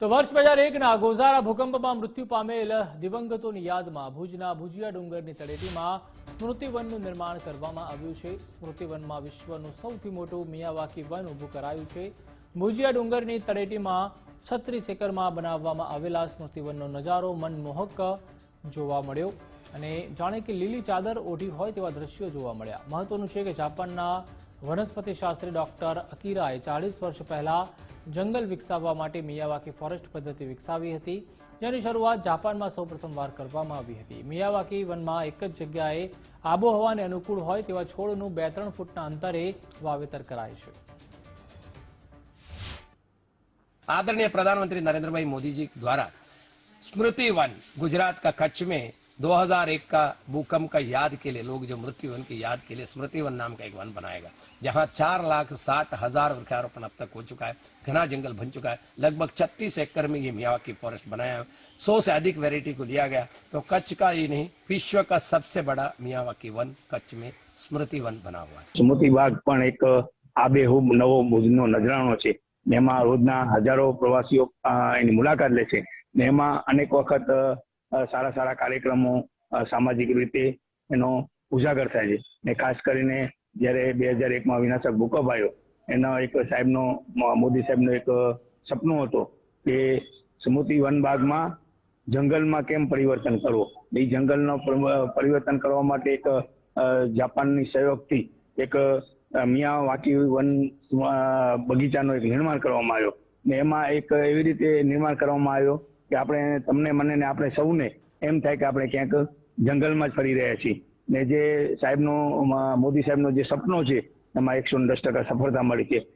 તો વર્ષ બે હજાર એકના ગોઝારા ભૂકંપમાં મૃત્યુ પામેલ દિવંગતોની યાદમાં ભુજના ભુજિયા ડુંગરની તળેટીમાં સ્મૃતિવનનું નિર્માણ કરવામાં આવ્યું છે. સ્મૃતિવનમાં વિશ્વનું સૌથી મોટું મિયાવાકી વન ઊભું કરાયું છે. ભુજિયા ડુંગરની તળેટીમાં છત્રીસ એકરમાં બનાવવામાં આવેલા સ્મૃતિવનનો નજારો મનમોહક જોવા મળ્યો અને જાણે કે લીલી ચાદર ઓઢી હોય તેવા દ્રશ્યો જોવા મળ્યા. મહત્વનું છે કે જાપાનના વનસ્પતિશાસ્ત્રી ડોક્ટર અકીરાએ ચાલીસ વર્ષ પહેલા જંગલ વિકસાવવા માટે મિયાવાકી ફોરેસ્ટ પદ્ધતિ વિકસાવી હતી. જેની શરૂઆત જાપાનમાં સૌપ્રથમવાર કરવામાં આવી હતી. મિયાવાકી વનમાં એક જ જગ્યાએ આબોહવાને અનુકૂળ હોય તેવા છોડનું બે ત્રણ ફૂટના અંતરે વાવેતર કરાય છે. આદરણીય પ્રધાનમંત્રી નરેન્દ્રભાઈ મોદીજી દ્વારા સ્મૃતિ વન ગુજરાત કા કચ્છ મેં 2001 का भूकंप का याद के लिए लोग जो मृत्यु वन की याद के लिए स्मृति वन नाम का एक वन बनाएगा जहां चार लाख साठ हजार वृक्षारोपण अब तक हो चुका है घना जंगल बन चुका है लगभग छत्तीस एकड़ में ये मियावाकी फॉरेस्ट बनाया है सौ से अधिक वेराइटी को लिया गया तो कच्छ का ही नहीं विश्व का सबसे बड़ा मियावाकी वन कच्छ में स्मृति वन बना हुआ है સ્મૃતિ બાગ પણ એક આબેહૂબ નવો ભુજનો નજરાણો છે ને એમાં રોજના હજારો પ્રવાસીઓ અ, એની મુલાકાત લે છે ને એમાં અનેક વખત અ, સારા સારા કાર્યક્રમો સામાજિક રીતે એનો ઉજાગર થાય છે. ને ખાસ કરીને જ્યારે બે હજાર એકમાં વિનાશક ભૂકંપ આવ્યો, એનો એક સાહેબનો નો મોદી સાહેબનો એક સપનું હતો કે સ્મૃતિ વન બાગમાં જંગલમાં કેમ પરિવર્તન કરવો? એ જંગલનો પર- પરિવર્તન કરવા માટે એક જાપાનની સહયોગથી એક મિયા વાકી વન બગીચાનો એક નિર્માણ કરવામાં આવ્યો. ને એમાં એક એવી રીતે નિર્માણ કરવામાં આવ્યો કે આપણે તમને, મને ને આપણે સૌને એમ થાય કે આપણે ક્યાંક જંગલમાં જ ફરી રહ્યા છીએ. ને જે સાહેબનો મોદી સાહેબનો જે સપનો છે, એમાં એકસો દસ ટકા સફળતા મળી છે.